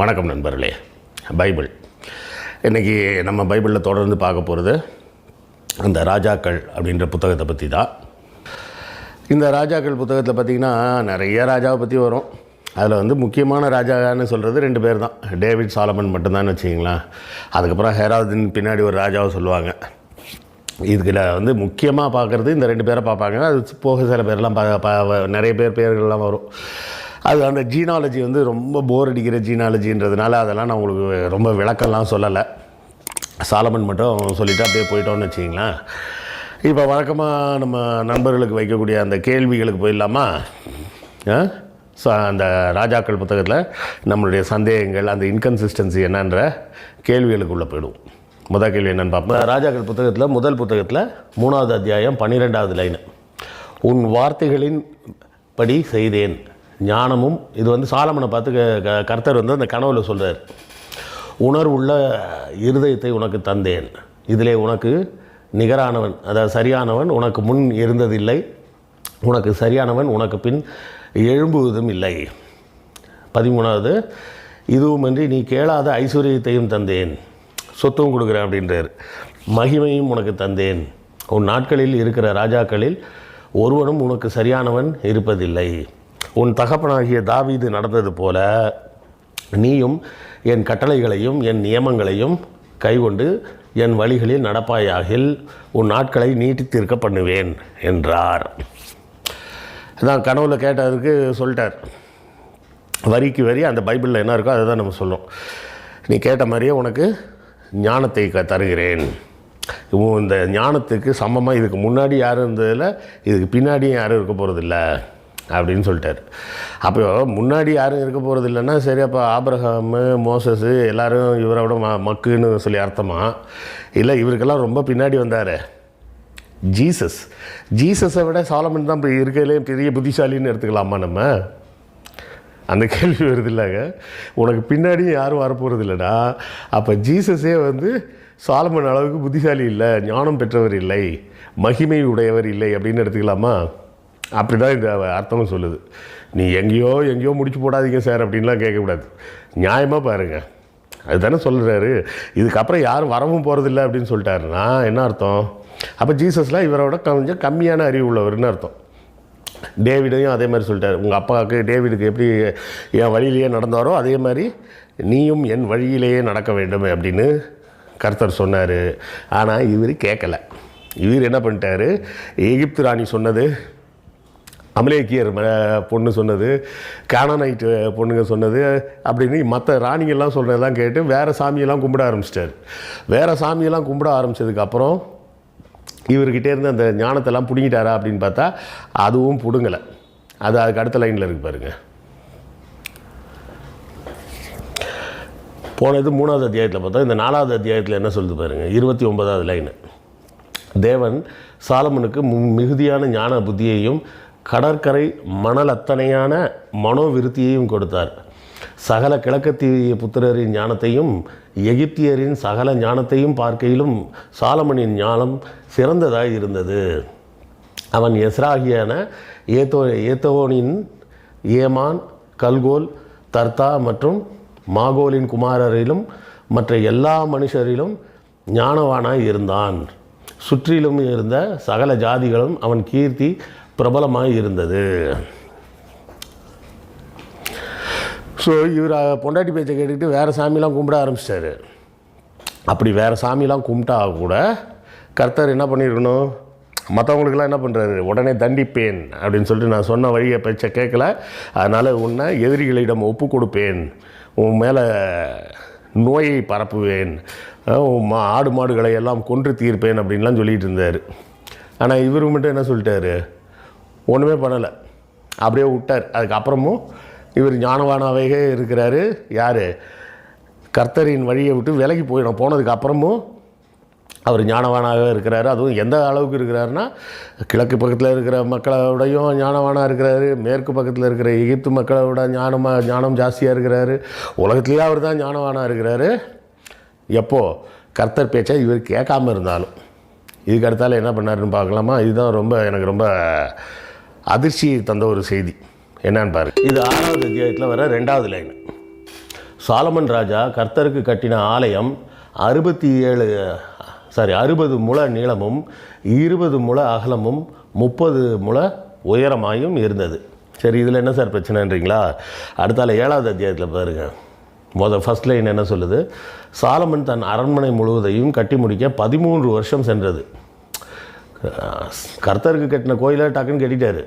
வணக்கம் நண்பர்களே. பைபிள். இன்றைக்கி நம்ம பைபிளில் தொடர்ந்து பார்க்க போகிறது அந்த ராஜாக்கள் அப்படின்ற புத்தகத்தை பற்றி தான். இந்த ராஜாக்கள் புத்தகத்தில் பார்த்திங்கன்னா நிறைய ராஜாவை பற்றி வரும். அதில் வந்து முக்கியமான ராஜான்னு சொல்கிறது ரெண்டு பேர் தான். டேவிட் சாலமன் மட்டும்தான் வச்சிங்களேன் அதுக்கப்புறம் ஹேராதின் பின்னாடி ஒரு ராஜாவை சொல்லுவாங்க. இதுக்கில் வந்து முக்கியமாக பார்க்குறது இந்த ரெண்டு பேரை பார்ப்பாங்க. அது போக சில பேர்லாம் ப நிறைய பேர் பேர்கள்லாம் வரும். அது அந்த ஜீனாலஜி வந்து ரொம்ப போர் அடிக்கிற ஜீனாலஜின்றதுனால அதெல்லாம் நான் உங்களுக்கு ரொம்ப விளக்கம்லாம் சொல்லலை. சாலமன் மட்டும் சொல்லிவிட்டு அப்படியே போயிட்டோம்னு வச்சிங்களேன் இப்போ வழக்கமாக நம்ம நண்பர்களுக்கு வைக்கக்கூடிய அந்த கேள்விகளுக்கு போயிடலாமா? ஸோ அந்த ராஜாக்கள் புத்தகத்தில் நம்மளுடைய சந்தேகங்கள் அந்த இன்கன்சிஸ்டன்சி என்னன்ற கேள்விகளுக்குள்ளே போயிடுவோம் முதல் கேள்வி என்னென்னு பார்ப்போம். ராஜாக்கள் புத்தகத்தில் முதல் புத்தகத்தில் மூணாவது அத்தியாயம் பன்னிரெண்டாவது லைன் உன் வார்த்தைகளின் படி செய்தேன். ஞானமும் இது வந்து சாலமனை பார்த்து க- கர்த்தர் வந்து அந்த கனவில் சொல்கிறார் உணர்வுள்ள இருதயத்தை உனக்கு தந்தேன். இதிலே உனக்கு நிகரானவன் அதாவது சரியானவன் உனக்கு முன் இருந்ததில்லை. உனக்கு சரியானவன் உனக்கு பின் எழும்புவதும் இல்லை. பதிமூணாவது இதுவுமின்றி நீ கேளாத ஐஸ்வர்யத்தையும் தந்தேன். சொத்தும் கொடுக்குறேன் அப்படின்றார். மகிமையும் உனக்கு தந்தேன். உன் நாட்களில் இருக்கிற ராஜாக்களில் ஒருவனும் உனக்கு சரியானவன் இருப்பதில்லை. உன் தகப்பனாகிய தாவீது நடந்தது போல நீயும் என் கட்டளைகளையும் என் நியமங்களையும் கைக்கொண்டு என் வழிகளில் நடப்பாயாகில் உன் நாட்களை நீட்டித்திருக்க பண்ணுவேன் என்றார். நான் கனவுல கேட்டதுக்கு சொல்லிட்டார். வரிக்கு வரி அந்த பைபிளில் என்ன இருக்கோ அதை தான் நம்ம சொல்லும் நீ கேட்ட மாதிரியே உனக்கு ஞானத்தை க தருகிறேன். உன் இந்த ஞானத்துக்கு சமமாக இதுக்கு முன்னாடி யாரும் இருந்ததில்லை இதுக்கு பின்னாடியும் யாரும் இருக்க போகிறதில்ல அப்படின்னு சொல்லிட்டார். அப்போ முன்னாடி யாரும் இருக்க போகிறது இல்லைன்னா சரி அப்போ ஆபிரகாமு மோசஸு எல்லாரும் இவரை விட ம மக்குன்னு சொல்லி அர்த்தமா? இல்லை இவருக்கெல்லாம் ரொம்ப பின்னாடி வந்தார். ஜீசஸ். ஜீசஸை விட சாலமன் தான் இப்போ இருக்கையிலே பெரிய புத்திசாலின்னு எடுத்துக்கலாமா நம்ம? அந்த கேள்வி வருது இல்லைங்க. உனக்கு பின்னாடி யாரும் வரப்போகிறது இல்லைடா. அப்போ ஜீசஸே வந்து சாலமன் அளவுக்கு புத்திசாலி இல்லை ஞானம் பெற்றவர் இல்லை மகிமை உடையவர் இல்லை அப்படின்னு எடுத்துக்கலாமா? அப்படி தான் இந்த அர்த்தமும் சொல்லுது. நீ எங்கேயோ எங்கேயோ முடிச்சு போடாதீங்க சார் அப்படின்லாம் கேட்கக்கூடாது. நியாயமாக பாருங்கள் அதுதானே சொல்கிறாரு இதுக்கப்புறம் யாரும் வரவும் போகிறதில்ல அப்படின்னு சொல்லிட்டாருன்னா என்ன அர்த்தம்? அப்போ ஜீசஸ்லாம் இவரோட கொஞ்சம் கம்மியான அறிவு உள்ளவர்னு அர்த்தம். டேவிடையும் அதே மாதிரி சொல்லிட்டார். உங்கள் அப்பாவுக்கு டேவிடுக்கு எப்படி என் வழியிலேயே நடந்தாரோ அதே மாதிரி நீயும் என் வழியிலேயே நடக்க வேண்டும் அப்படின்னு கர்த்தர் சொன்னார். ஆனால் இவர் கேட்கல. இவர் என்ன பண்ணிட்டாரு? எகிப்து ராணி சொன்னது அமலேக்கியர் பொண்ணு சொன்னது கானனைட்டு பொண்ணுங்க சொன்னது அப்படின்னு மற்ற ராணிங்கெல்லாம் சொல்கிறதெல்லாம் கேட்டு வேறு சாமியெல்லாம் கும்பிட ஆரம்பிச்சிட்டார். வேறு சாமியெல்லாம் கும்பிட ஆரம்பிச்சதுக்கப்புறம் இவர்கிட்டே இருந்து அந்த ஞானத்தெல்லாம் பிடுங்கிட்டாரா அப்படின்னு பார்த்தா அதுவும் பிடுங்கலை. அது அதுக்கு அடுத்த லைனில் இருக்கு பாருங்கள் போனது மூணாவது அத்தியாயத்தில் பார்த்தா இந்த நாலாவது அத்தியாயத்தில் என்ன சொல்லுது பாருங்கள் இருபத்தி ஒன்பதாவது லைனு. தேவன் சாலமனுக்கு மு- மிகுதியான ஞான புத்தியையும் கடற்கரை மணல் அத்தனையான மனோவிருத்தியையும் கொடுத்தார். சகல கிழக்கத்திய புத்திரரின் ஞானத்தையும் எகிப்தியரின் சகல ஞானத்தையும் பார்க்கையிலும் சாலமனின் ஞானம் சிறந்ததாக இருந்தது. அவன் எஸ்ராகியான ஏத்தோ ஏத்தோனின் ஏமான் கல்கோல் தர்த்தா மற்றும் மாகோலின் குமாரரிலும் மற்ற எல்லா மனுஷரிலும் ஞானவானாய் இருந்தான். சுற்றிலும் இருந்த சகல ஜாதிகளும் அவன் கீர்த்தி பிரபலமாக இருந்தது. ஸோ இவர் பொண்டாட்டி பேச்சை கேட்டுக்கிட்டு வேறு சாமிலாம் கும்பிட ஆரம்பிச்சிட்டாரு. அப்படி வேறு சாமிலாம் கும்பிட்டா கூட கர்த்தர் என்ன பண்ணியிருக்கணும் மற்றவங்களுக்கெல்லாம் என்ன பண்ணுறாரு உடனே தண்டிப்பேன் அப்படின்னு சொல்லிட்டு நான் சொன்ன வழியை பேச்சை கேட்கல. அதனால் உன்னை எதிரிகளிடம் ஒப்பு கொடுப்பேன். உன் மேலே நோயை பரப்புவேன். உன் மா ஆடு மாடுகளை எல்லாம் கொன்று தீர்ப்பேன் அப்படின்லாம் சொல்லிகிட்டு இருந்தார். ஆனால் இவர் மட்டும் என்ன சொல்லிட்டாரு? ஒன்றுமே பண்ணலை. அப்படியே விட்டார். அதுக்கப்புறமும் இவர் ஞானவானாவே இருக்கிறாரு. யார்? கர்த்தரின் வழியை விட்டு விலகி போயிடும் போனதுக்கு அப்புறமும் அவர் ஞானவானாகவே இருக்கிறாரு. அதுவும் எந்த அளவுக்கு இருக்கிறாருன்னா கிழக்கு பக்கத்தில் இருக்கிற மக்களோடையும் ஞானவானாக இருக்கிறாரு. மேற்கு பக்கத்தில் இருக்கிற எகிப்து மக்களோட ஞானமாக ஞானம் ஜாஸ்தியாக இருக்கிறாரு. உலகத்துலேயே அவர் தான் ஞானவானாக இருக்கிறாரு. எப்போது கர்த்தர் பேச்சை இவர் கேட்காம இருந்தாலும். இதுக்கு அடுத்தால என்ன பண்ணாருன்னு பார்க்கலாமா? இதுதான் ரொம்ப எனக்கு ரொம்ப அதிர்ச்சி தந்த ஒரு செய்தி. என்னன்னு பாரு. இது ஆறாவது அத்தியாயத்தில் வர ரெண்டாவது லைன் சாலமன் ராஜா கர்த்தருக்கு கட்டின ஆலயம் அறுபத்தி ஏழு சாரி அறுபது முழ நீளமும் இருபது முழ அகலமும் முப்பது முழ உயரமாயும் இருந்தது. சரி இதில் என்ன சார் பிரச்சனைன்றீங்களா? அடுத்தால ஏழாவது அத்தியாயத்தில் பாருங்க. முத ஃபர்ஸ்ட் லைன் என்ன சொல்லுது? சாலமன் தன் அரண்மனை முழுவதையும் கட்டி முடிக்க பதிமூன்று வருஷம் சென்றது. கர்த்தருக்கு கட்டின கோயிலை டக்குன்னு கட்டிட்டார்.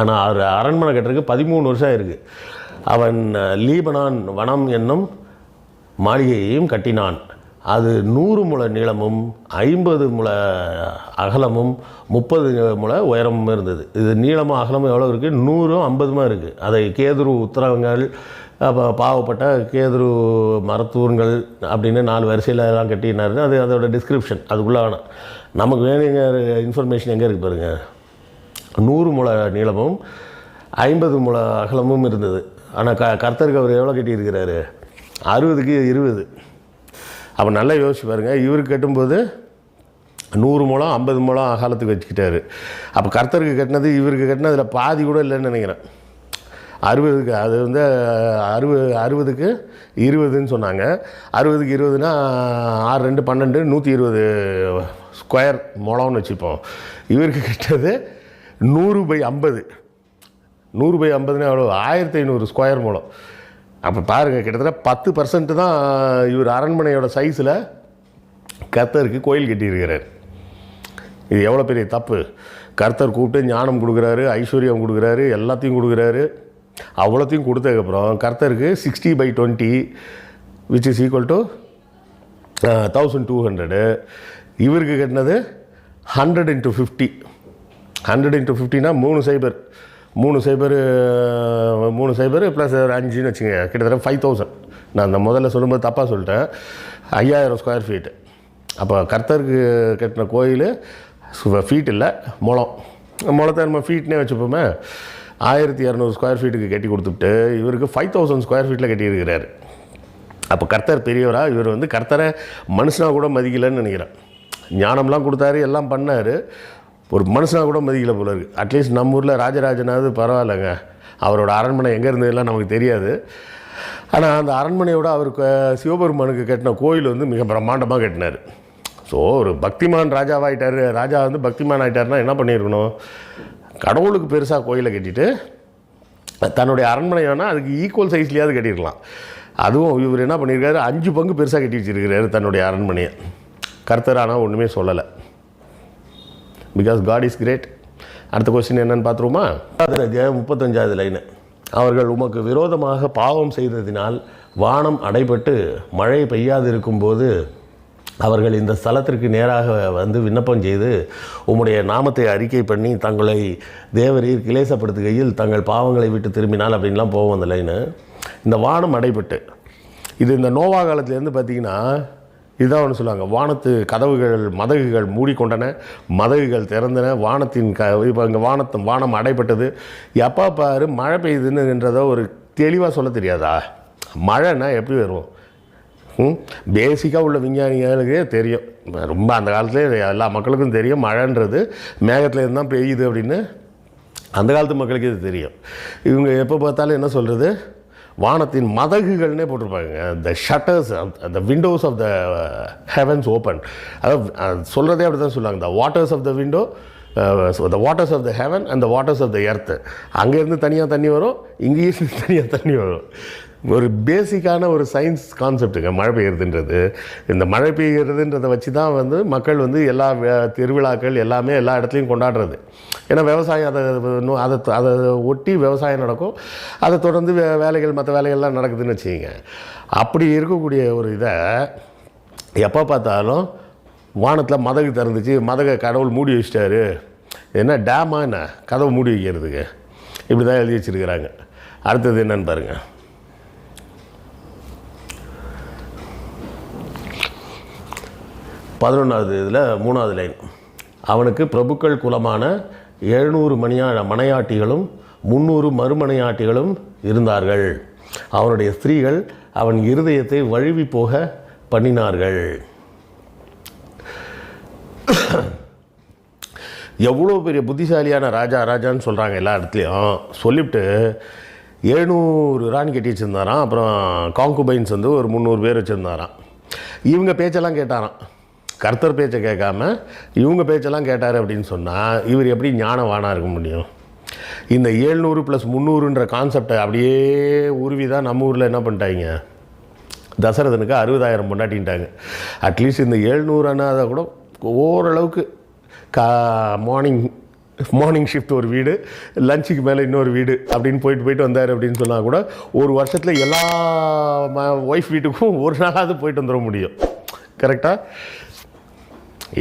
ஆனால் அவர் அரண்மனை கட்டுறதுக்கு பதிமூணு வருஷம் இருக்குது அவன் லீபனான் வனம் என்னும் மாளிகையையும் கட்டினான். அது நூறு முழ நீளமும் ஐம்பது முழ அகலமும் முப்பது முழ உயரமும் இருந்தது. இது நீளமும் அகலமும் எவ்வளோ இருக்குது நூறும் ஐம்பதுமா இருக்குது அதை கேதுரு உத்தரவங்கள் அப்போ பாவப்பட்ட கேதுரு மரத்தூருங்கள் அப்படின்னு நாலு வரிசையில் எல்லாம் கட்டினாரு. அது அதோட டிஸ்கிரிப்ஷன் அதுக்குள்ளே வேணாம் நமக்கு வேணுங்க இன்ஃபர்மேஷன் எங்கே இருக்குது பாருங்கள் நூறு முழ நீளமும் ஐம்பது முழ அகலமும் இருந்தது. ஆனால் க கர்த்தருக்கு அவர் எவ்வளோ கட்டியிருக்கிறாரு? அறுபதுக்கு இருபது. அப்போ நல்லா யோசிச்சு பாருங்கள் இவருக்கு கட்டும்போது நூறு முழம் ஐம்பது முழம் அகலத்துக்கு வச்சுக்கிட்டாரு. அப்போ கர்த்தருக்கு கட்டினது இவருக்கு கட்டினதில் பாதி கூட இல்லைன்னு நினைக்கிறேன். அறுபதுக்கு அது வந்து அறுபது அறுபதுக்கு இருபதுன்னு சொன்னாங்க. அறுபதுக்கு இருபதுனா ஆறு ரெண்டு பன்னெண்டு நூற்றி இருபது ஸ்கொயர் முழம்னு வச்சுப்போம். இவருக்கு கிட்டது நூறு பை ஐம்பது. நூறு பை ஐம்பதுனா எவ்வளோ ஆயிரத்தி ஐநூறு ஸ்கொயர் மூலம் அப்போ பாருங்கள் கிட்டத்தட்ட பத்து பர்சன்ட் தான் இவர் அரண்மனையோட சைஸில் கர்த்தருக்கு கோயில் கட்டியிருக்கிறார். இது எவ்வளோ பெரிய தப்பு? கர்த்தர் கூப்பிட்டு ஞானம் கொடுக்குறாரு ஐஸ்வர்யம் கொடுக்குறாரு எல்லாத்தையும் கொடுக்குறாரு. அவ்வளோத்தையும் கொடுத்ததுக்கப்புறம் கர்த்தருக்கு sixty by twenty which is equal to thousand two hundred இவருக்கு கட்டினது hundred into fifty hundred into ஃபிஃப்டினா மூணு சைபர் மூணு சைபர் மூணு சைபர் ப்ளஸ் ஒரு அஞ்சுன்னு வச்சுங்க கிட்டத்தட்ட ஃபைவ் தௌசண்ட் நான் அந்த முதல்ல சொல்லும்போது தப்பாக சொல்லிட்டேன். ஐயாயிரம் ஸ்கொயர் ஃபீட்டு அப்போ கர்த்தருக்கு கட்டின கோயில் ஃபீட் இல்லை முளம். முளத்தை நம்ம ஃபீட்னே வச்சுப்போமே. ஆயிரத்தி இரநூறு ஸ்கொயர் ஃபீட்டுக்கு கட்டி கொடுத்துட்டு இவருக்கு ஃபைவ் தௌசண்ட் ஸ்கொயர் ஃபீட்டில் கட்டியிருக்கிறார். அப்போ கர்த்தர் பெரியவராக இவர் வந்து கர்த்தரை மனுஷனாக கூட மதிக்கலைன்னு நினைக்கிறேன் ஞானம்லாம் கொடுத்தாரு எல்லாம் பண்ணார். ஒரு மனுஷனாக கூட மதிக்கல போல இருக்கு. அட்லீஸ்ட் நம்ம ஊரில் ராஜராஜனாவது பரவாயில்லைங்க. அவரோட அரண்மனை எங்கே இருந்ததெல்லாம் நமக்கு தெரியாது. ஆனால் அந்த அரண்மனையோட அவருக்கு சிவபெருமானுக்கு கட்டின கோயில் வந்து மிக பிரம்மாண்டமாக கட்டினார். ஸோ ஒரு பக்திமான் ராஜாவாயிட்டார். ராஜா வந்து பக்திமான் ஆகிட்டார்னா என்ன பண்ணியிருக்கணும்? கடவுளுக்கு பெருசாக கோயிலை கட்டிட்டு தன்னுடைய அரண்மனை வேணால் அதுக்கு ஈக்குவல் சைஸ்லேயாவது கட்டியிருக்கலாம். அதுவும் இவர் என்ன பண்ணியிருக்காரு? அஞ்சு பங்கு பெருசாக கட்டி வச்சிருக்கிறாரு தன்னுடைய அரண்மனையை. கர்த்தர் ஆனால் ஒன்றுமே சொல்லலை. பிகாஸ் காட் இஸ் கிரேட் அடுத்த கொஸ்டின் என்னன்னு பார்த்துருமா முப்பத்தஞ்சாவது லைனு அவர்கள் உமக்கு விரோதமாக பாவம் செய்ததினால் வானம் அடைபட்டு மழை பெய்யாது இருக்கும்போது அவர்கள் இந்த ஸ்தலத்திற்கு நேராக வந்து விண்ணப்பம் செய்து உம்முடைய நாமத்தை அறிக்கை பண்ணி தங்களை தேவரீர் கிளேசப்படுத்துகையில் தங்கள் பாவங்களை விட்டு திரும்பினால் அப்படின்லாம் போவோம் அந்த லைனு இந்த வானம் அடைபட்டு இது இந்த நோவா காலத்துலேருந்து பார்த்தீங்கன்னா இதுதான் ஒன்று சொல்லுவாங்க. வானத்து கதவுகள் மதகுகள் மூடிக்கொண்டன மதகுகள் திறந்தன வானத்தின் க இப்போ இங்கே வானத்து வானம் அடைப்பட்டது எப்போ பாரு மழை பெய்யுதுன்னு என்றதோ ஒரு தெளிவாக சொல்ல தெரியாதா? மழைன்னா எப்படி வரும் பேசிக்காக உள்ள விஞ்ஞானிகளுக்கே தெரியும். ரொம்ப அந்த காலத்துலேயே எல்லா மக்களுக்கும் தெரியும். மழைன்றது மேகத்திலேருந்து தான் பெய்யுது அப்படின்னு. அந்த காலத்து மக்களுக்கு இது தெரியும். இவங்க எப்போ பார்த்தாலும் என்ன சொல்கிறது வானத்தின் மதகுகள்னே போட்டிருப்பாங்க. The shutters the windows of the heavens open அதாவது சொல்கிறதே அப்படி தான் சொல்லுவாங்க. The waters of the window the waters of the heaven and the waters of the earth அங்கேருந்து தனியாக தண்ணி வரும் இங்கேயும் தனியாக தண்ணி வரும். ஒரு பேசிக்கான ஒரு சயின்ஸ் கான்செப்ட்டுங்க மழை பெய்யுறதுன்றது. இந்த மழை பெய்யுறதுன்றதை வச்சு தான் வந்து மக்கள் வந்து எல்லா திருவிழாக்கள் எல்லாமே எல்லா இடத்துலையும் கொண்டாடுறது. ஏன்னா விவசாயம் அதை இன்னும் அதை அதை ஒட்டி விவசாயம் நடக்கும். அதை தொடர்ந்து வே வேலைகள் மற்ற வேலைகள்லாம் நடக்குதுன்னு வச்சுக்கோங்க. அப்படி இருக்கக்கூடிய ஒரு இதை எப்போ பார்த்தாலும் வானத்தில் மதகு திறந்துச்சு மதகை கடவுள் மூடி வச்சிட்டாரு. என்ன டேமா என்ன? கதவு மூடி வைக்கிறதுக்கு. இப்படி தான் எழுதி வச்சுருக்கிறாங்க. அடுத்தது என்னன்னு பாருங்கள் பதினொன்றாவது இதில் மூணாவது லைன் அவனுக்கு பிரபுக்கள் குலமான எழுநூறு மணியா மனையாட்டிகளும் முந்நூறு மறுமனையாட்டிகளும் இருந்தார்கள். அவனுடைய ஸ்திரீகள் அவன் இருதயத்தை வழுவி போக பண்ணினார்கள். எவ்வளோ பெரிய புத்திசாலியான ராஜா ராஜான்னு சொல்கிறாங்க எல்லா இடத்துலையும். சொல்லிவிட்டு எழுநூறு ராணி கட்டி வச்சுருந்தாராம். அப்புறம் காங்குபைன்ஸ் வந்து ஒரு முந்நூறு பேர் வச்சுருந்தாராம். இவங்க பேச்செல்லாம் கேட்டாராம். கர்த்தர் பேச்சை கேட்காம இவங்க பேச்செல்லாம் கேட்டார் அப்படின்னு சொன்னால் இவர் எப்படி ஞானவானாக இருக்க முடியும்? இந்த ஏழ்நூறு ப்ளஸ் முந்நூறுன்ற கான்செப்டை அப்படியே உருவி தான் நம்ம ஊரில் என்ன பண்ணிட்டாங்க? தசரதனுக்கு அறுபதாயிரம் பொண்டாட்டின்ட்டாங்க. அட்லீஸ்ட் இந்த ஏழ்நூறு அதை கூட ஓரளவுக்கு கா மார்னிங் மார்னிங் ஷிஃப்ட் ஒரு வீடு லஞ்சுக்கு மேலே இன்னொரு வீடு அப்படின்னு போயிட்டு போயிட்டு வந்தார் அப்படின்னு சொன்னால் கூட ஒரு வருஷத்தில் எல்லா ஒய்ஃப் வீட்டுக்கும் ஒரு நாளாவது போயிட்டு வந்துட முடியும். கரெக்டாக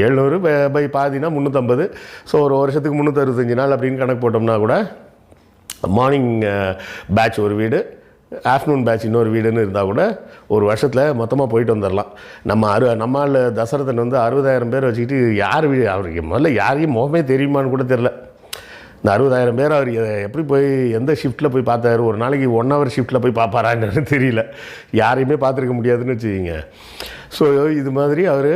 எழுநூறு பை பாதினா முந்நூற்றம்பது ஸோ ஒரு வருஷத்துக்கு முந்நூற்றறுபத்தஞ்சு நாள் அப்படின்னு கணக்கு போட்டோம்னா கூட மார்னிங் பேட்ச் ஒரு வீடு ஆஃப்டர்நூன் பேட்ச் இன்னொரு வீடுன்னு இருந்தால் கூட ஒரு வருஷத்தில் மொத்தமாக போயிட்டு வந்துடலாம் நம்ம அறு நம்மால் தசரதன் வந்து அறுபதாயிரம் பேர் வச்சுக்கிட்டு யார் வீடு அவருக்கு முதல்ல யாரையும் முகமே தெரியுமான்னு கூட தெரில இந்த அறுபதாயிரம் பேர் அவர் எப்படி போய் எந்த ஷிஃப்ட்டில் போய் பார்த்தாரு ஒரு நாளைக்கு ஒன் ஹவர் ஷிஃப்ட்டில் போய் பார்ப்பாரான்னு தெரியல. யாரையுமே பார்த்துருக்க முடியாதுன்னு வச்சுக்கிங்க. ஸோ இது மாதிரி அவர்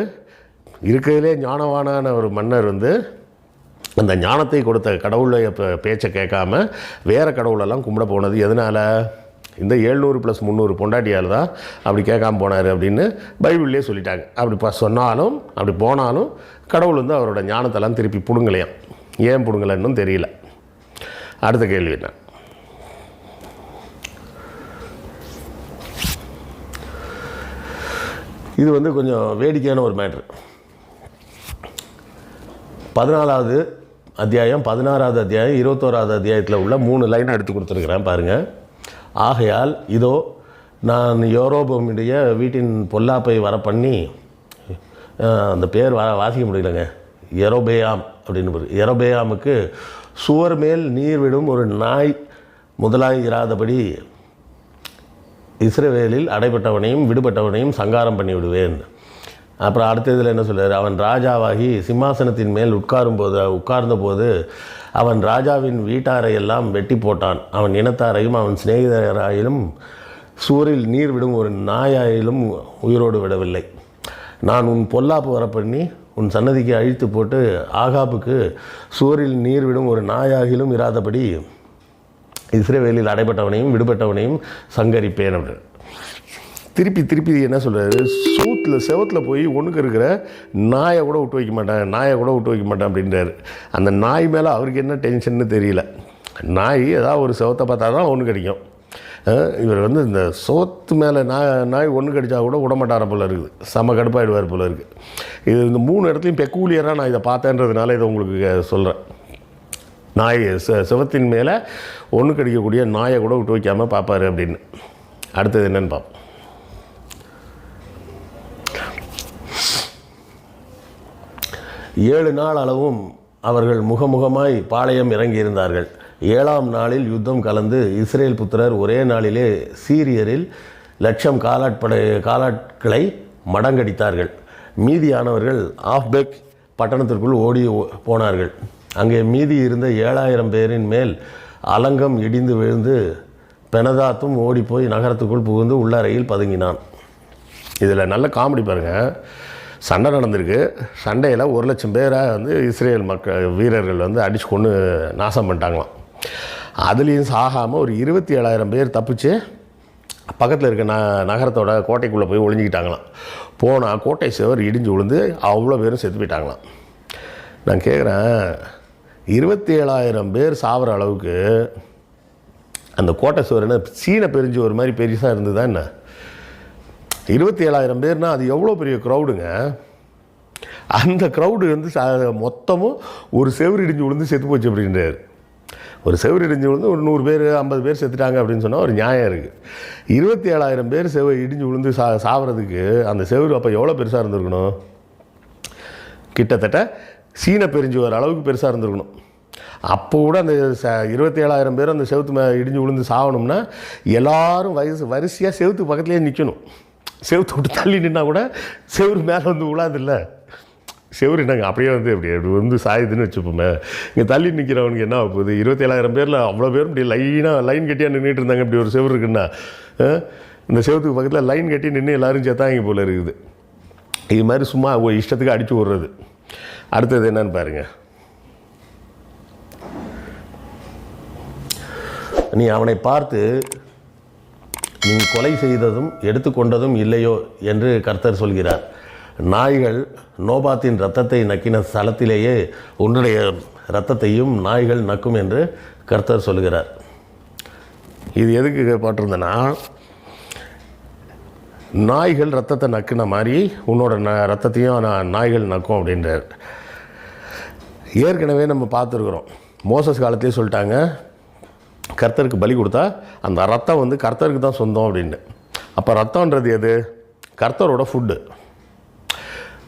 இருக்கிறதுலே ஞானவானான ஒரு மன்னர் வந்து அந்த ஞானத்தை கொடுத்த கடவுளை பேச்சை கேட்காம வேறு கடவுளெல்லாம் கும்பிட போனது. எதனால்? இந்த ஏழ்நூறு ப்ளஸ் முந்நூறு பொண்டாட்டியால் தான் அப்படி கேட்காம போனார் அப்படின்னு பைபிள்லேயே சொல்லிட்டாங்க. அப்படி இப்போ சொன்னாலும் அப்படி போனாலும் கடவுள் வந்து அவரோட ஞானத்தெல்லாம் திருப்பி பிடுங்கலையாம். ஏன் பிடுங்கலைன்னும் தெரியல. அடுத்த கேள்வி என்ன? இது வந்து கொஞ்சம் வேடிக்கையான ஒரு மேட்ரு. பதினாலாவது அத்தியாயம் பதினாறாவது அத்தியாயம் இருபத்தோராவது அத்தியாயத்தில் உள்ள மூணு லைன் எடுத்து கொடுத்துருக்குறேன் பாருங்கள் ஆகையால் இதோ நான் யோரோபமுடைய வீட்டின் பொல்லாப்பை வர பண்ணி அந்த பேர் வா வாசிக்க முடியலங்க. எரோபேயாம் அப்படின்னு எரோபேயாமுக்கு சுவர் மேல் நீர் விடும் ஒரு நாய் முதலாய் இஸ்ரேவேலில் அடைபட்டவனையும் விடுபட்டவனையும் சங்காரம் பண்ணி விடுவேன் அப்புறம் அடுத்த இதில் என்ன சொல்கிறார் அவன் ராஜாவாகி சிம்மாசனத்தின் மேல் உட்காரும் போது உட்கார்ந்த போது அவன் ராஜாவின் வீட்டாரை எல்லாம் வெட்டி போட்டான். அவன் இனத்தாரையும் அவன் சிநேகிதராயிலும் சூரில் நீர் விடும் ஒரு நாயாயிலும் உயிரோடு விடவில்லை. நான் உன் பொல்லாப்பு வர பண்ணி உன் சன்னதிக்கு அழித்து போட்டு ஆகாப்புக்கு சூரில் நீர் விடும் ஒரு நாயாகிலும் இராதபடி இஸ்ரேவேலில் அடைபட்டவனையும் விடுபட்டவனையும் சங்கரிப்பேன் அப்படின்னு. திருப்பி திருப்பி என்ன சொல்கிறாரு சூ செவத்தில் போய் ஒன்றுக்கு இருக்கிற நாயை கூட விட்டு வைக்க மாட்டேன் நாயை கூட விட்டு வைக்க மாட்டேன் அப்படின்றாரு. அந்த நாய் மேலே அவருக்கு என்ன டென்ஷன்னு தெரியல. நாய் ஏதாவது ஒரு செவத்தை பார்த்தா தான் ஒன்று கிடைக்கும். இவர் வந்து இந்த சோத்து மேலே நாய் நாய் ஒன்று கடிச்சா கூட விடமாட்டார போல இருக்குது. செம கடுப்பாயிடுவார் போல இருக்குது இது இந்த மூணு இடத்துலையும் பெக்கூலியராக நான் இதை பார்த்தேன்றதுனால இதை உங்களுக்கு சொல்கிறேன் நாய் செ சிவத்தின் மேலே ஒன்று கடிக்கக்கூடிய நாயை கூட விட்டு வைக்காமல் பார்ப்பாரு அப்படின்னு. அடுத்தது என்னன்னு பார்ப்போம். ஏழு நாள் அளவும் அவர்கள் முகமுகமாய் பாளையம் இறங்கியிருந்தார்கள். ஏழாம் நாளில் யுத்தம் கலந்து இஸ்ரேல் புத்திரர் ஒரே நாளிலே சீரியரில் லட்சம் காலாட்படை காலாட்களை மடங்கடித்தார்கள். மீதியானவர்கள் ஆஃப்பெக் பட்டணத்திற்குள் ஓடி போனார்கள். அங்கே மீதி இருந்த ஏழாயிரம் பேரின் மேல் அலங்கம் இடிந்து விழுந்து பெனதாத்தும் ஓடிப்போய் நகரத்துக்குள் புகுந்து உள்ளறையில் பதுங்கினான். இதில் நல்ல காமெடி பாருங்கள் சண்டை நடந்திருக்கு. சண்டையில் ஒரு லட்சம் பேரை வந்து இஸ்ரேல் மக்கள் வீரர்கள் வந்து அடிச்சு கொண்டு நாசம் பண்ணிட்டாங்களாம். அதுலேயும் சாகாமல் ஒரு இருபத்தி ஏழாயிரம் பேர் தப்பிச்சு பக்கத்தில் இருக்க ந நகரத்தோட கோட்டைக்குள்ளே போய் ஒளிஞ்சிக்கிட்டாங்களாம். போனால் கோட்டை சுவர் இடிஞ்சு விழுந்து அவ்வளோ பேரும் செத்து போயிட்டாங்களாம். நான் கேட்குறேன் இருபத்தி ஏழாயிரம் பேர் சாகிற அளவுக்கு அந்த கோட்டை சுவர் என்ன சீன பெரிஞ்சு ஒரு மாதிரி பெருசாக இருந்ததா என்ன? இருபத்தி ஏழாயிரம் பேர்னால் அது எவ்வளோ பெரிய க்ரௌடுங்க அந்த க்ரௌடு வந்து மொத்தமும் ஒரு செவுரு இடிஞ்சு விழுந்து செத்து போச்சு அப்படின்றார். ஒரு செவுரு இடிஞ்சு விழுந்து ஒரு நூறு பேர் ஐம்பது பேர் செத்துட்டாங்க அப்படின்னு சொன்னால் ஒரு நியாயம் இருக்குது இருபத்தி ஏழாயிரம் பேர் செவ இடிஞ்சு விழுந்து சா சாவறதுக்கு அந்த செவுரு அப்போ எவ்வளோ பெருசாக இருந்திருக்கணும்? கிட்டத்தட்ட சீன பெருஞ்சுவர் அளவுக்கு பெருசாக இருந்திருக்கணும். அப்போ கூட அந்த ச இருபத்தி ஏழாயிரம் பேர் அந்த செவுத்து மே இடிஞ்சு விழுந்து சாகணும்னா எல்லாரும் வயசு வரிசையாக செவுத்து பக்கத்துலேயே நிற்கணும் செவுத்து விட்டு தள்ளி நின்னா கூட செவுரு மேலே வந்து விழாதில்ல செவுரு நாங்கள் அப்படியே வந்து இப்படி அப்படி வந்து சாயுதுன்னு வச்சுப்போமே. இங்கே தள்ளி நிற்கிறவனுக்கு என்ன போகுது? இருபத்தி ஏழாயிரம் பேரில் அவ்வளோ பேரும் இப்படி லைனாக லைன் கட்டியாக நின்றுட்டு இருந்தாங்க இப்படி ஒரு செவரு இருக்குன்னா இந்த செவத்துக்கு பக்கத்தில் லைன் கட்டி நின்று எல்லோரும் செத்தாங்க போல் இருக்குது. இது மாதிரி சும்மா ஒரு இஷ்டத்துக்கு அடித்து விட்றது. அடுத்தது என்னன்னு பாருங்கள் நீ அவனை பார்த்து நீ கொலை செய்ததும் எடுத்துக்கொண்டதும் இல்லையோ என்று கர்த்தர் சொல்கிறார். நாய்கள் நோபாத்தின் ரத்தத்தை நக்கின ஸ்தலத்திலேயே உன்னுடைய ரத்தத்தையும் நாய்கள் நக்கும் என்று கர்த்தர் சொல்கிறார். இது எதுக்கு போட்டிருந்தேன்னா நாய்கள் ரத்தத்தை நக்குன மாதிரி உன்னோட ந ரத்தத்தையும் நான் நாய்கள் நக்கும் அப்படின்றார். ஏற்கனவே நம்ம பார்த்துருக்குறோம். மோசஸ் காலத்திலே சொல்லிட்டாங்க கர்த்தருக்கு பலி கொடுத்தா அந்த ரத்தம் வந்து கர்த்தருக்கு தான் சொந்தம் அப்படின்னு அப்போ ரத்தம்ன்றது எது? கர்த்தரோட ஃபுட்டு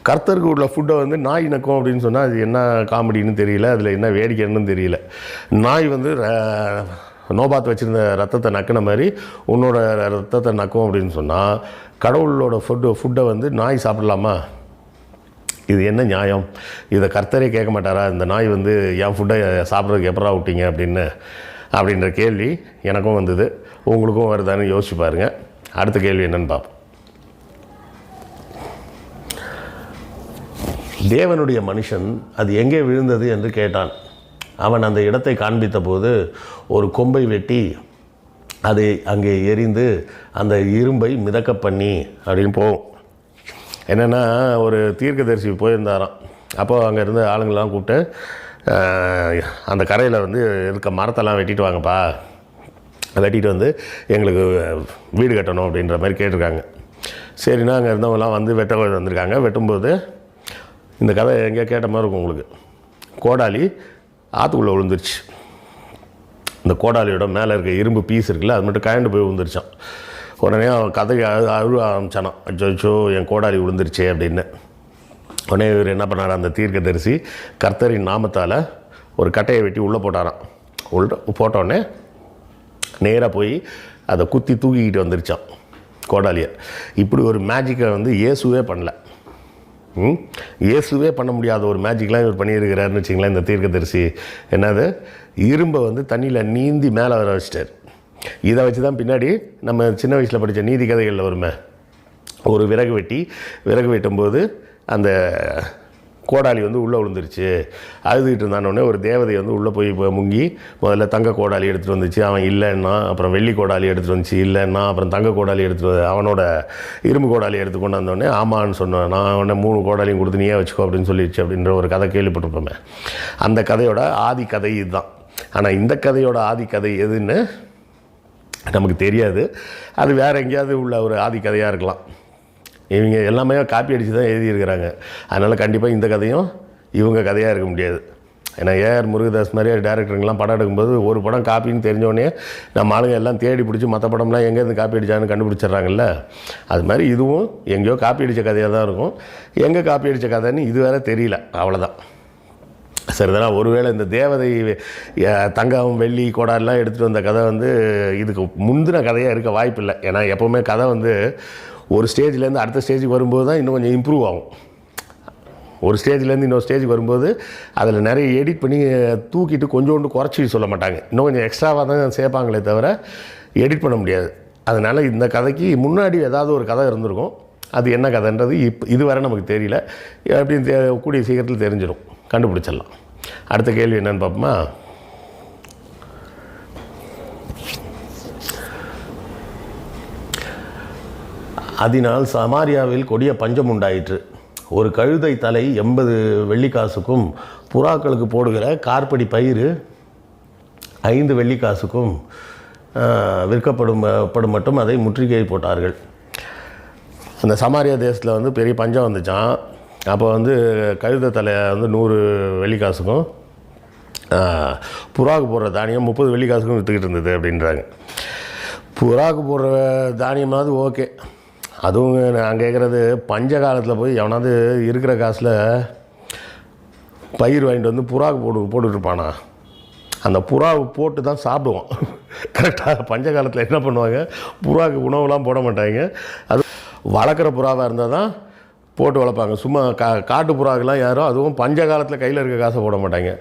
கர்த்தருக்கு உள்ள ஃபுட்டை வந்து நாய் நக்கும் அப்படின்னு சொன்னால் அது என்ன காமெடின்னு தெரியல அதில் என்ன வேடிக்கைன்னு தெரியல. நாய் வந்து ர- நோபாத் வச்சுருந்த ரத்தத்தை நக்கின மாதிரி உன்னோட ரத்தத்தை நக்கும் அப்படின்னு சொன்னால் கடவுளோட ஃபுட்டு ஃபுட்டை வந்து நாய் சாப்பிடலாமா? இது என்ன நியாயம்? இதை கர்த்தரே கேட்க மாட்டாரா? இந்த நாய் வந்து என் ஃபுட்டை சாப்பிட்றதுக்கு எப்படா விட்டீங்க அப்படின்னு அப்படின்ற கேள்வி எனக்கும் வந்தது. உங்களுக்கும் வருதான்னு யோசிச்சு பாருங்க. அடுத்த கேள்வி என்னன்னு பார்ப்போம். தேவனுடைய மனுஷன் அது எங்கே விழுந்தது என்று கேட்டான். அவன் அந்த இடத்தை காண்பித்த போது ஒரு கொம்பை வெட்டி அதை அங்கே எரிந்து அந்த இரும்பை மிதக்க பண்ணி அப்படின்னு போவோம். என்னென்னா ஒரு தீர்க்கதரிசி போயிருந்தாராம். அப்போது அங்கே இருந்த ஆளுங்கள்லாம் கூப்பிட்டு அந்த கரையில் வந்து இருக்க மரத்தெல்லாம் வெட்டிட்டு வாங்கப்பா? வெட்டிட்டு வந்து எங்களுக்கு வீடு கட்டணும் அப்படின்ற மாதிரி கேட்டிருக்காங்க. சரிண்ணா அங்கே இருந்தவங்களாம் வந்து வெட்ட வந்திருக்காங்க. வெட்டும்போது இந்த கதை எங்கேயோ கேட்ட மாதிரி இருக்கும் உங்களுக்கு. கோடாலி ஆற்றுக்குள்ளே விழுந்துருச்சு. இந்த கோடாலியோட மேலே இருக்க இரும்பு பீஸ் இருக்குல்ல அது மட்டும் கயண்டு போய் விழுந்துருச்சான் உடனே அவன் கதைக்கு அழு அழுவ ஆரம்பிச்சானான் அச்சோ என் கோடாலி விழுந்துருச்சே அப்படின்னு. உடனே இவர் என்ன பண்ணார்? அந்த தீர்க்க தரிசி கர்த்தரின் நாமத்தால் ஒரு கட்டையை வெட்டி உள்ளே போட்டாராம். உள்ள போட்டோடனே நேராக போய் அதை குத்தி தூக்கிக்கிட்டு வந்துருச்சான் கோடாலியை. இப்படி ஒரு மேஜிக்கை வந்து இயேசுவே பண்ணல. இயேசுவே பண்ண முடியாத ஒரு மேஜிக்லாம் இவர் பண்ணியிருக்கிறாருன்னு வச்சிங்களேன் இந்த தீர்க்கதரிசி என்னது? இரும்பை வந்து தண்ணியில் நீந்தி மேலே வர வச்சிட்டார். இதை வச்சு தான் பின்னாடி நம்ம சின்ன வயசில் படித்த நீதி கதைகளில் வருமே. ஒரு விறகு வெட்டி விறகு வெட்டும்போது அந்த கோடாலி வந்து உள்ளே விழுந்துருச்சு. அழுதுகிட்டு இருந்தானோடனே ஒரு தேவதை வந்து உள்ளே போய் இப்போ முங்கி முதல்ல தங்க கோடாலி எடுத்துகிட்டு வந்துச்சு. அவன் இல்லைன்னா அப்புறம் வெள்ளி கோடாலி எடுத்துகிட்டு வந்துச்சு. இல்லைன்னா அப்புறம் தங்க கோடாலி எடுத்துகிட்டு அவனோட இரும்பு கோடாலி எடுத்து கொண்டு வந்தோடனே ஆமான்னு சொன்னேன். நான் உடனே மூணு கோடாலியும் கொடுத்து நீயே வச்சுக்கோ அப்படின்னு சொல்லிடுச்சு அப்படின்ற ஒரு கதை கேள்விப்பட்டிருப்போமே. அந்த கதையோட ஆதி கதை இதுதான். ஆனால் இந்த கதையோட ஆதி கதை எதுன்னு நமக்கு தெரியாது. அது வேறு எங்கேயாவது உள்ள ஒரு ஆதி கதையாக இருக்கலாம். இவங்க எல்லாமே காப்பி அடித்து தான் எழுதியிருக்கிறாங்க. அதனால் கண்டிப்பாக இந்த கதையும் இவங்க கதையாக இருக்க முடியாது. ஏன்னா ஏஆர் முருகதாஸ் மாதிரி டேரக்டருங்கெலாம் படம் எடுக்கும்போது ஒரு படம் காப்பின்னு தெரிஞ்சோடனே நம்ம ஆளுங்க எல்லாம் தேடி பிடிச்சி மற்ற படம்லாம் எங்கேருந்து காப்பி அடித்தான்னு கண்டுபிடிச்சிடுறாங்கல்ல? அது மாதிரி இதுவும் எங்கேயோ காப்பி அடித்த கதையாக தான் இருக்கும். எங்கே காப்பி அடித்த கதைன்னு இது வேற தெரியல. அவ்வளோதான் சரிதானா ஒருவேளை இந்த தேவதை தங்கம் வெள்ளி கொடாலாம் எடுத்துகிட்டு வந்த கதை வந்து இதுக்கு முந்தின கதையாக இருக்க வாய்ப்பில்லை. ஏன்னா எப்போவுமே கதை வந்து ஒரு ஸ்டேஜ்லேருந்து அடுத்த ஸ்டேஜுக்கு வரும்போது தான் இன்னும் கொஞ்சம் இம்ப்ரூவ் ஆகும். ஒரு ஸ்டேஜ்லேருந்து இன்னொரு ஸ்டேஜுக்கு வரும்போது அதில் நிறைய எடிட் பண்ணி தூக்கிட்டு கொஞ்சோண்டு குறைச்சி சொல்ல மாட்டாங்க. இன்னும் கொஞ்சம் எக்ஸ்ட்ராவாக தான் சேர்ப்பாங்களே தவிர எடிட் பண்ண முடியாது. அதனால் இந்த கதைக்கு முன்னாடி ஏதாவது ஒரு கதை இருந்திருக்கும். அது என்ன கதைன்றது இப்போ இதுவரை நமக்கு தெரியல. எப்படின்னு தெ கூடிய சீக்கிரத்தில் தெரிஞ்சிடும். கண்டுபிடிச்சிடலாம். அடுத்த கேள்வி என்னென்னு பார்ப்போமா? அதனால் சமாரியாவில் கொடிய பஞ்சம் உண்டாயிற்று. ஒரு கழுதை தலை எண்பது வெள்ளிக்காசுக்கும் புறாக்களுக்கு போடுகிற கார்படி பயிர் ஐந்து வெள்ளிக்காசுக்கும் விற்கப்படும் படும் மட்டும் அதை முற்றுகை போட்டார்கள். அந்த சமாரியா தேசத்தில் வந்து பெரிய பஞ்சம் வந்துச்சான் அப்போ வந்து கழுத தலை வந்து நூறு வெள்ளிக்காசுக்கும் புறாவுக்கு போடுற தானியம் முப்பது வெள்ளிக்காசுக்கும் விற்றுக்கிட்டு இருந்தது அப்படின்றாங்க. புறாவுக்கு போடுற தானியமாவது ஓகே. அதுவும் நான் கேட்குறது பஞ்ச காலத்தில் போய் எவனாவது இருக்கிற காசில் பயிர் வாங்கிட்டு வந்து புறாவுக்கு போட்டு போட்டுட்ருப்பானா? அந்த புறாவை போட்டு தான் சாப்பிடுவோம் கரெக்டாக பஞ்ச காலத்தில் என்ன பண்ணுவாங்க? புறாவுக்கு உணவுலாம் போட மாட்டாங்க. அது வளர்க்குற புறாவாக இருந்தால் தான் போட்டு வளர்ப்பாங்க. சும்மா கா காட்டு புறாக்கெலாம் யாரும் அதுவும் பஞ்ச காலத்தில் கையில் இருக்க காசை போட மாட்டாங்க.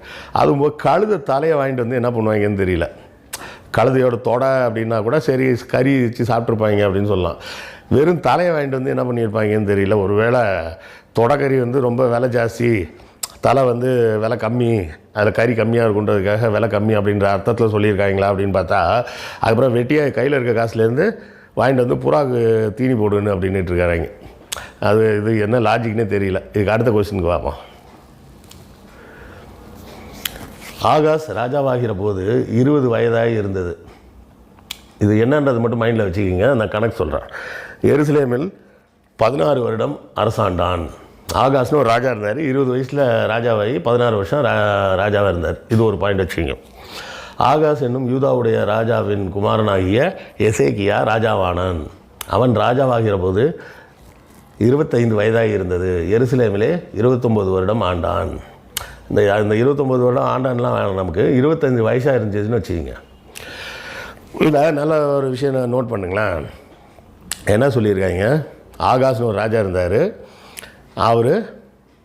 அதுவும் போய் கழுத தலையை வாங்கிட்டு வந்து என்ன பண்ணுவாங்கன்னு தெரியல. கழுதையோட தொடை அப்படின்னா கூட சரி கறி வச்சு சாப்பிட்ருப்பாங்க அப்படின்னு சொல்லலாம். வெறும் தலையை வாங்கிட்டு வந்து என்ன பண்ணியிருப்பாங்கன்னு தெரியல. ஒருவேளை தொடக்கறி வந்து ரொம்ப விலை ஜாஸ்தி தலை வந்து விலை கம்மி அதில் கறி கம்மியாக இருக்குன்றதுக்காக விலை கம்மி அப்படின்ற அர்த்தத்தில் சொல்லியிருக்காங்களா அப்படின்னு பார்த்தா அதுக்கப்புறம் வெட்டியாக கையில் இருக்க காசுலேருந்து வாங்கிட்டு வந்து புறாவுக்கு தீனி போடுன்னு அப்படின்ட்டு இருக்காங்க. அது இது என்ன லாஜிக்னே தெரியல. இதுக்கு அடுத்த கொஸ்டினுக்கு பார்ப்போம் ஆகாஷ் ராஜாவாகிற போது இருபது வயதாக இருந்தது. இது என்னன்றது மட்டும் மைண்டில் வச்சுக்கிங்க. நான் கணக்கு சொல்கிறேன் எருசலேமில் பதினாறு வருடம் அரசாண்டான். ஆகாஷ்னு ஒரு ராஜா இருந்தார். இருபது வயசில் ராஜாவாகி பதினாறு வருஷம் ரா ராஜாவாக இருந்தார். இது ஒரு பாயிண்ட் வச்சுக்கிங்க. ஆகாஷ் என்னும் யூதாவுடைய ராஜாவின் குமாரனாகிய எசேக்கியா ராஜாவானான். அவன் ராஜாவாகிற போது இருபத்தைந்து வயதாக இருந்தது. எருசலேமிலே இருபத்தொம்போது வருடம் ஆண்டான். இந்த இந்த இருபத்தொம்போது வருடம் ஆண்டான்லாம் வேணும் நமக்கு. இருபத்தஞ்சு வயசாக இருந்துச்சுன்னு வச்சுக்கிங்க. இதில் நல்ல ஒரு விஷயம் நோட் பண்ணுங்களேன். என்ன சொல்லியிருக்காங்க? ஆகாஷ்னு ஒரு ராஜா இருந்தார். அவர்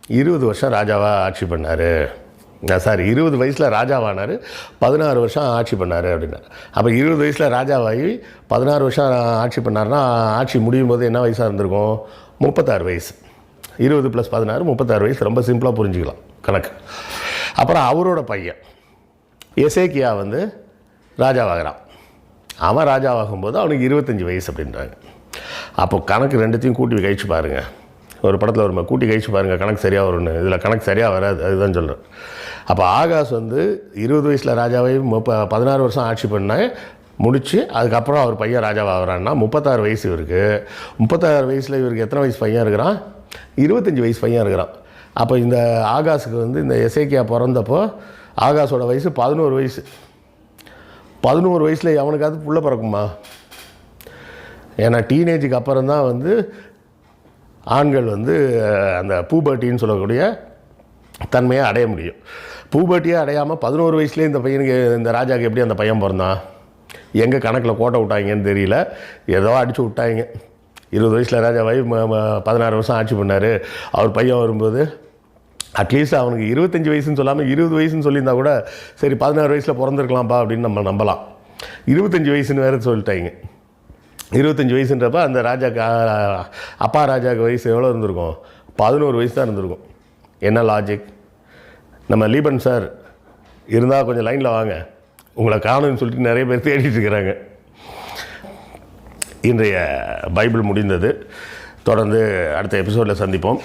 இருபது வருஷம் ராஜாவாக ஆட்சி பண்ணார். சாரி இருபது வயசில் ராஜாவானார் பதினாறு வருஷம் ஆட்சி பண்ணார் அப்படின்னாரு அப்போ இருபது வயசில் ராஜாவாகி பதினாறு வருஷம் ஆட்சி பண்ணாருன்னா ஆட்சி முடியும் போது என்ன வயசாக இருந்திருக்கும்? முப்பத்தாறு வயசு. இருபது ப்ளஸ் பதினாறு முப்பத்தாறு வயசு. ரொம்ப சிம்பிளாக புரிஞ்சுக்கலாம் கணக்கு. அப்புறம் அவரோட பையன் எசேக்கியா வந்து ராஜாவாகிறான். அவன் ராஜாவாகும்போது அவனுக்கு இருபத்தஞ்சி வயசு அப்படின்றாங்க. அப்போ கணக்கு ரெண்டுத்தையும் கூட்டி கழிச்சு பாருங்கள் ஒரு படத்தில் ஒரு கூட்டி கழிச்சு பாருங்கள் கணக்கு சரியாக வரும்னு. இதில் கணக்கு சரியாக வராது அதுதான் சொல்கிறேன் அப்போ ஆகாஷ் வந்து இருபது வயசில் ராஜாவை முப்ப பதினாறு வருஷம் ஆட்சி பண்ணேன் முடித்து அதுக்கப்புறம் அவர் பையன் ராஜாவாகிறான்னா முப்பத்தாறு வயசு இவருக்கு. முப்பத்தாறு வயசில் இவருக்கு எத்தனை வயசு பையன் இருக்கிறான்? இருபத்தஞ்சி வயசு பையன் இருக்கிறான். அப்போ இந்த ஆகாஷுக்கு வந்து இந்த எசேக்கியா பிறந்தப்போ ஆகாஷோட வயசு பதினோரு வயசு. பதினோரு வயசில் எவனுக்காவது புள்ள பிறக்குமா? ஏன்னா டீனேஜுக்கு அப்புறம் தான் வந்து ஆண்கள் வந்து அந்த பூபர்ட்டின்னு சொல்லக்கூடிய தன்மையை அடைய முடியும். பூபர்ட்டியே அடையாமல் பதினோரு வயசுலேயே இந்த பையனுக்கு இந்த ராஜாவுக்கு எப்படி அந்த பையன் பிறந்தான்? எங்கே கணக்கில் கோட்டை விட்டாங்கன்னு தெரியல. ஏதோ அடித்து விட்டாங்க. இருபது வயசில் ராஜாவை பதினாறு வருஷம் ஆட்சி பண்ணார். அவர் பையன் வரும்போது அட்லீஸ்ட் அவனுக்கு இருபத்தஞ்சி வயசுன்னு சொல்லாமல் இருபது வயசுன்னு சொல்லியிருந்தா கூட சரி பதினாறு வயசில் பிறந்திருக்கலாம்ப்பா அப்படின்னு நம்ம நம்பலாம். இருபத்தஞ்சி வயசுன்னு வேறு சொல்லிட்டாங்க. இருபத்தஞ்சி வயசுன்றப்ப அந்த ராஜாக்கு அப்பா ராஜாவுக்கு வயசு எவ்வளோ இருந்திருக்கும்? பதினோரு வயசு தான் இருந்திருக்கும். என்ன லாஜிக் நம்ம லீபன் சார் இருந்தால் கொஞ்சம் லைனில் வாங்க. உங்களை காணும்னு சொல்லிட்டு நிறைய பேர் தேடிட்டு இருக்கிறாங்க. இன்றைய பைபிள் முடிந்தது. தொடர்ந்து அடுத்த எபிசோடில் சந்திப்போம்.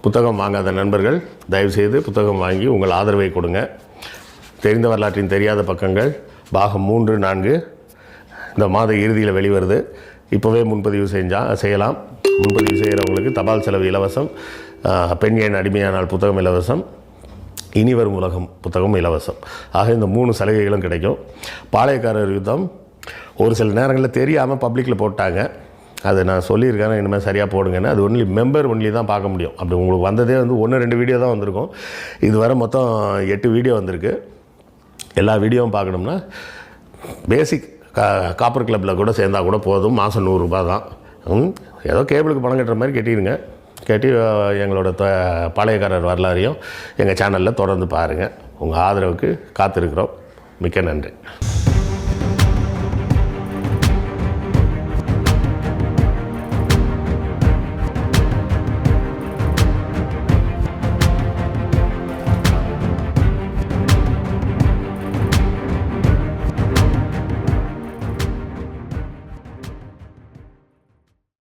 புத்தகம் வாங்காத நண்பர்கள் தயவுசெய்து புத்தகம் வாங்கி உங்கள் ஆதரவை கொடுங்க. தெரிந்த வரலாற்றின் தெரியாத பக்கங்கள். பாகம் மூன்று நான்கு. இந்த மாத இறுதியில் வெளிவருது. இப்போவே முன்பதிவு செஞ்சா செய்யலாம். முன்பதிவு செய்கிறவங்களுக்கு தபால் செலவு இலவசம். பெண் எண் அடிமையானால் புத்தகம் இலவசம். இனிவரும் உலகம் புத்தகம் இலவசம். ஆக இந்த மூணு சலுகைகளும் கிடைக்கும். பாளையக்காரர் யுத்தம் ஒரு சில நேரங்களில் தெரியாமல் பப்ளிக்கில் போட்டாங்க. அது நான் சொல்லியிருக்கேன் இனிமேல் சரியாக போடுங்கன்னு. அது ஒன்லி மெம்பர் ஒன்லி தான் பார்க்க முடியும். அப்படி உங்களுக்கு வந்ததே வந்து ஒன்று ரெண்டு வீடியோ தான் வந்திருக்கும். இதுவரை மொத்தம் எட்டு வீடியோ வந்திருக்கு. எல்லா வீடியோவும் பார்க்கணும்னா பேசிக் கா காப்பர் கிளப்பில் கூட சேர்ந்தா கூட போதும். மாதம் நூறுரூபா தான். ம், ஏதோ கேபிளுக்கு பணம் கட்டுற மாதிரி கட்டிடுங்க. கேட்டி எங்களோட த பாளையக்காரர் வரலாறையும் எங்கள் சேனலில் தொடர்ந்து பாருங்கள் உங்கள் ஆதரவுக்கு காத்திருக்கிறோம். மிக்க நன்றி.